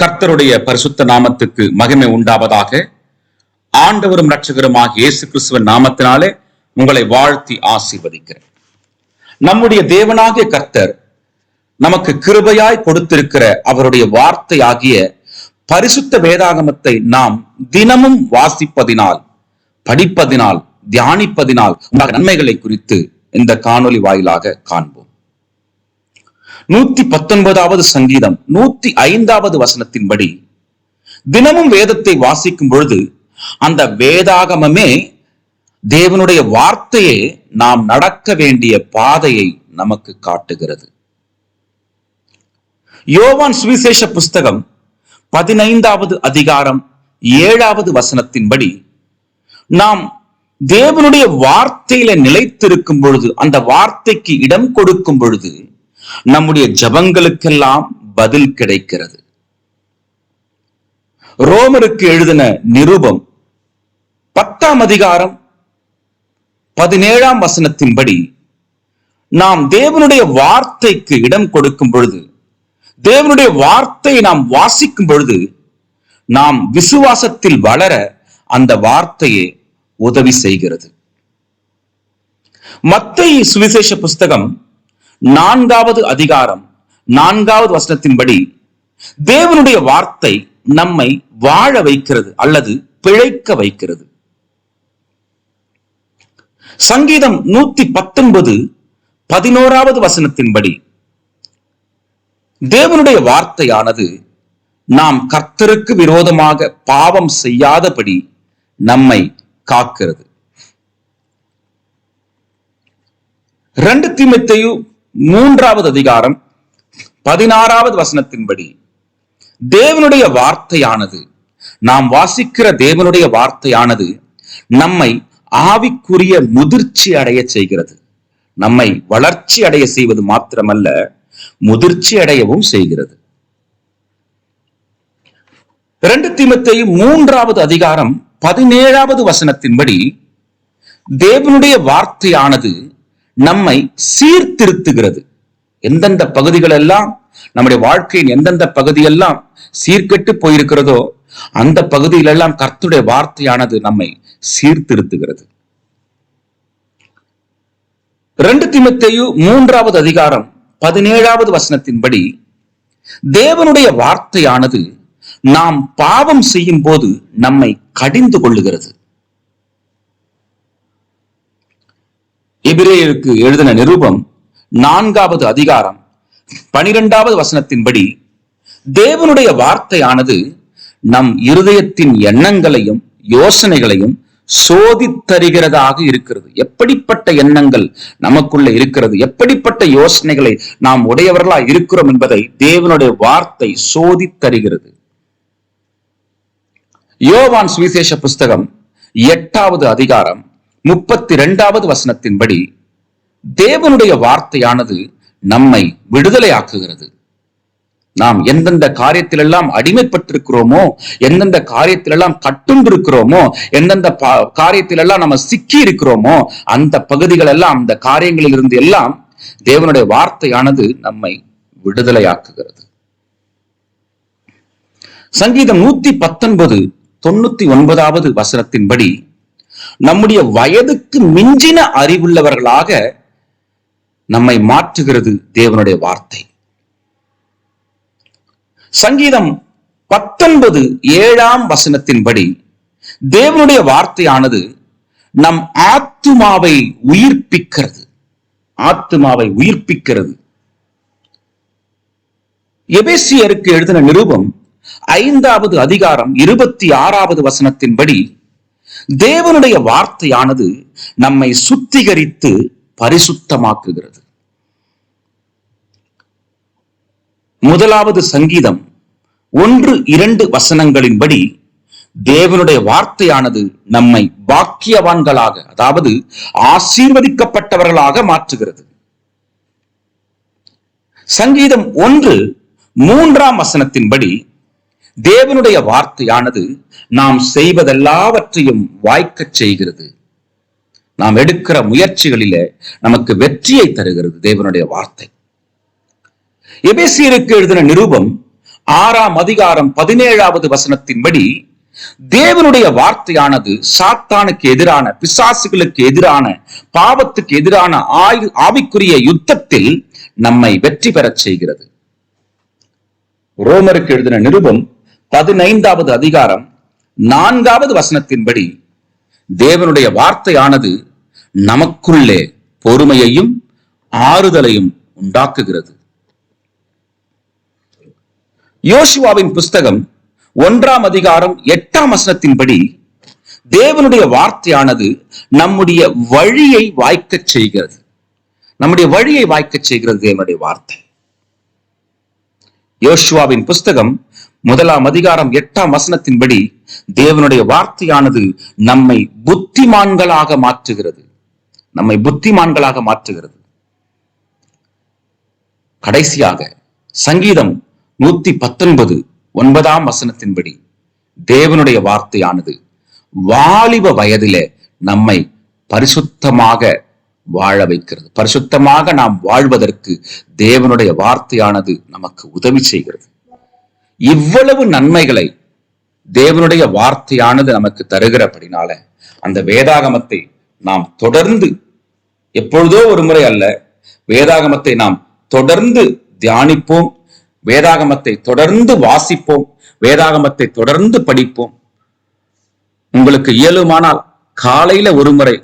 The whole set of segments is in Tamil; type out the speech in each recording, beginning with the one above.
கர்த்தருடைய பரிசுத்த நாமத்துக்கு மகிமை உண்டாவதாக. ஆண்டவரும் ரட்சகருமாக இயேசு கிறிஸ்துவ நாமத்தினாலே உங்களை வாழ்த்தி ஆசீர்வதிக்கிறேன். நம்முடைய தேவனாகிய கர்த்தர் நமக்கு கிருபையாய் கொடுத்திருக்கிற அவருடைய வார்த்தை ஆகிய பரிசுத்த வேதாகமத்தை நாம் தினமும் வாசிப்பதினால் படிப்பதினால் தியானிப்பதினால் நன்மைகளை குறித்து இந்த காணொளி வாயிலாக காண்போம். நூத்தி பத்தொன்பதாவது சங்கீதம் நூத்தி ஐந்தாவது வசனத்தின்படி தினமும் வேதத்தை வாசிக்கும் பொழுது அந்த வேதாகமமே தேவனுடைய வார்த்தையே நாம் நடக்க வேண்டிய பாதையை நமக்கு காட்டுகிறது. யோவான் சுவிசேஷ புஸ்தகம் பதினைந்தாவது அதிகாரம் ஏழாவது வசனத்தின்படி நாம் தேவனுடைய வார்த்தையில நிலைத்திருக்கும் பொழுது அந்த வார்த்தைக்கு இடம் கொடுக்கும் பொழுது நம்முடைய ஜபங்களுக்கெல்லாம் பதில் கிடைக்கிறது. ரோமருக்கு எழுதின நிருபம் பத்தாம் அதிகாரம் பதினேழாம் வசனத்தின்படி நாம் தேவனுடைய வார்த்தைக்கு இடம் கொடுக்கும் பொழுது தேவனுடைய வார்த்தையை நாம் வாசிக்கும் பொழுது நாம் விசுவாசத்தில் வளர அந்த வார்த்தையே உதவி செய்கிறது. மத்திய சுவிசேஷ புஸ்தகம் நான்காவது அதிகாரம் நான்காவது வசனத்தின்படி தேவனுடைய வார்த்தை நம்மை வாழ வைக்கிறது அல்லது பிழைக்க வைக்கிறது. சங்கீதம் நூத்தி பத்தொன்பது பதினோராவது வசனத்தின்படி தேவனுடைய வார்த்தையானது நாம் கர்த்தருக்கு விரோதமாக பாவம் செய்யாதபடி நம்மை காக்கிறது. ரெண்டு தீமத்தையு மூன்றாவது அதிகாரம் பதினாறாவது வசனத்தின்படி தேவனுடைய வார்த்தையானது நாம் வாசிக்கிற தேவனுடைய வார்த்தையானது நம்மை ஆவிக்குரிய முதிர்ச்சி அடைய செய்கிறது. நம்மை வளர்ச்சி அடைய செய்வது மாத்திரமல்ல முதிர்ச்சி அடையவும் செய்கிறது. இரண்டு தீமத்தையும் மூன்றாவது அதிகாரம் பதினேழாவது வசனத்தின்படி தேவனுடைய வார்த்தையானது நம்மை சீர்திருத்துகிறது. எந்தெந்த பகுதிகள் எல்லாம் நம்முடைய வாழ்க்கையின் எந்தெந்த பகுதியெல்லாம் சீர்கெட்டு போயிருக்கிறதோ அந்த பகுதியிலெல்லாம் கர்த்துடைய வார்த்தையானது நம்மை சீர்திருத்துகிறது. ரெண்டு திமுத்தையு மூன்றாவது அதிகாரம் பதினேழாவது வசனத்தின்படி தேவனுடைய வார்த்தையானது நாம் பாவம் செய்யும் போது நம்மை கடிந்து கொள்ளுகிறது. எபிரேயருக்கு எழுதின நிருபம் நான்காவது அதிகாரம் பனிரெண்டாவது வசனத்தின்படி தேவனுடைய வார்த்தையானது நம் இருதயத்தின் எண்ணங்களையும் யோசனைகளையும் சோதித்தருகிறதாக இருக்கிறது. எப்படிப்பட்ட எண்ணங்கள் நமக்குள்ள இருக்கிறது? எப்படிப்பட்ட யோசனைகளை நாம் உடையவர்களா இருக்கிறோம் என்பதை தேவனுடைய வார்த்தை சோதித்தருகிறது யோவான் சுவிசேஷ புஸ்தகம் எட்டாவது அதிகாரம் முப்பத்தி இரண்டாவது வசனத்தின்படி தேவனுடைய வார்த்தையானது நம்மை விடுதலையாக்குகிறது. நாம் எந்தெந்த காரியத்திலெல்லாம் அடிமைப்பட்டிருக்கிறோமோ எந்தெந்த காரியத்திலெல்லாம் கட்டுண்டிருக்கிறோமோ எந்தெந்த காரியத்திலெல்லாம் நம்ம சிக்கி இருக்கிறோமோ அந்த பகுதிகள் எல்லாம் அந்த காரியங்களில் இருந்து எல்லாம் தேவனுடைய வார்த்தையானது நம்மை விடுதலையாக்குகிறது. சங்கீதம் நூத்தி பத்தொன்பது தொண்ணூத்தி ஒன்பதாவது வசனத்தின்படி நம்முடைய வயதுக்கு மிஞ்சின அறிவுள்ளவர்களாக நம்மை மாற்றுகிறது தேவனுடைய வார்த்தை. சங்கீதம் பத்தொன்பது ஏழாம் வசனத்தின்படி தேவனுடைய வார்த்தையானது நம் ஆத்துமாவை உயிர்ப்பிக்கிறது. ஆத்துமாவை உயிர்ப்பிக்கிறது. எபேசியருக்கு எழுதின நிருபம் ஐந்தாவது அதிகாரம் இருபத்தி ஆறாவது வசனத்தின்படி தேவனுடைய வார்த்தையானது நம்மை சுத்திகரித்து பரிசுத்தமாக்குகிறது. முதலாவது சங்கீதம் ஒன்று இரண்டு வசனங்களின்படி தேவனுடைய வார்த்தையானது நம்மை பாக்கியவான்களாக அதாவது ஆசீர்வதிக்கப்பட்டவர்களாக மாற்றுகிறது. சங்கீதம் ஒன்று மூன்றாம் வசனத்தின்படி தேவனுடைய வார்த்தையானது நாம் செய்வதெல்லாவற்றையும் வாய்க்கச் செய்கிறது. நாம் எடுக்கிற முயற்சிகளில நமக்கு வெற்றியை தருகிறது தேவனுடைய வார்த்தை. எபேசியருக்கு எழுதின நிருபம் ஆறாம் அதிகாரம் பதினேழாவது வசனத்தின்படி தேவனுடைய வார்த்தையானது சாத்தானுக்கு எதிரான பிசாசுகளுக்கு எதிரான பாவத்துக்கு எதிரான ஆயு ஆவிக்குரிய யுத்தத்தில் நம்மை வெற்றி பெறச் செய்கிறது. ரோமருக்கு எழுதின நிருபம் பதினைந்தாவது அதிகாரம் நான்காவது வசனத்தின்படி தேவனுடைய வார்த்தையானது நமக்குள்ளே பொறுமையையும் ஆறுதலையும் உண்டாக்குகிறது. யோசுவாவின் புஸ்தகம் ஒன்றாம் அதிகாரம் எட்டாம் வசனத்தின்படி தேவனுடைய வார்த்தையானது நம்முடைய வழியை வாய்க்க செய்கிறது. நம்முடைய வழியை வாய்க்க செய்கிறது தேவனுடைய வார்த்தை. யோசுவாவின் புஸ்தகம் முதலாம் அதிகாரம் எட்டாம் வசனத்தின்படி தேவனுடைய வார்த்தையானது நம்மை புத்திமான்களாக மாற்றுகிறது. நம்மை புத்திமான்களாக மாற்றுகிறது. கடைசியாக சங்கீதம் நூத்தி பத்தொன்பது ஒன்பதாம் வசனத்தின்படி தேவனுடைய வார்த்தையானது வாலிப வயதிலே நம்மை பரிசுத்தமாக வாழ வைக்கிறது. பரிசுத்தமாக நாம் வாழ்வதற்கு தேவனுடைய வார்த்தையானது நமக்கு உதவி செய்கிறது. இவ்வளவு நன்மைகளை தேவனுடைய வார்த்தையானது நமக்கு தருகிறபடினால அந்த வேதாகமத்தை நாம் தொடர்ந்து எப்பொழுதோ ஒரு முறை அல்ல வேதாகமத்தை நாம் தொடர்ந்து தியானிப்போம் வேதாகமத்தை தொடர்ந்து வாசிப்போம் வேதாகமத்தை தொடர்ந்து படிப்போம். உங்களுக்கு இயலுமானால் காலையில ஒரு முறை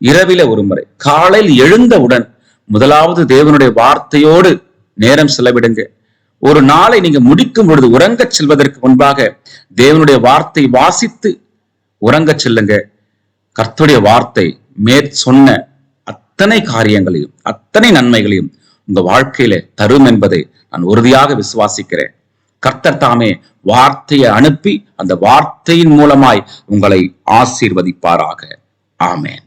இரவில ஒரு முறை காலையில் எழுந்தவுடன் முதலாவது தேவனுடைய வார்த்தையோடு நேரம் செலவிடுங்க. ஒரு நாளை நீங்க முடிக்கும் பொழுது உறங்கச் செல்வதற்கு முன்பாக தேவனுடைய வார்த்தை வாசித்து உறங்கச் செல்லுங்க. கர்த்தருடைய வார்த்தை மேற் சொன்ன அத்தனை காரியங்களையும் அத்தனை நன்மைகளையும் உங்க வாழ்க்கையில தரும் என்பதை நான் உறுதியாக விசுவாசிக்கிறேன். கர்த்தர் தாமே வார்த்தையை அனுப்பி அந்த வார்த்தையின் மூலமாய் உங்களை ஆசீர்வதிப்பாராக. ஆமேன்.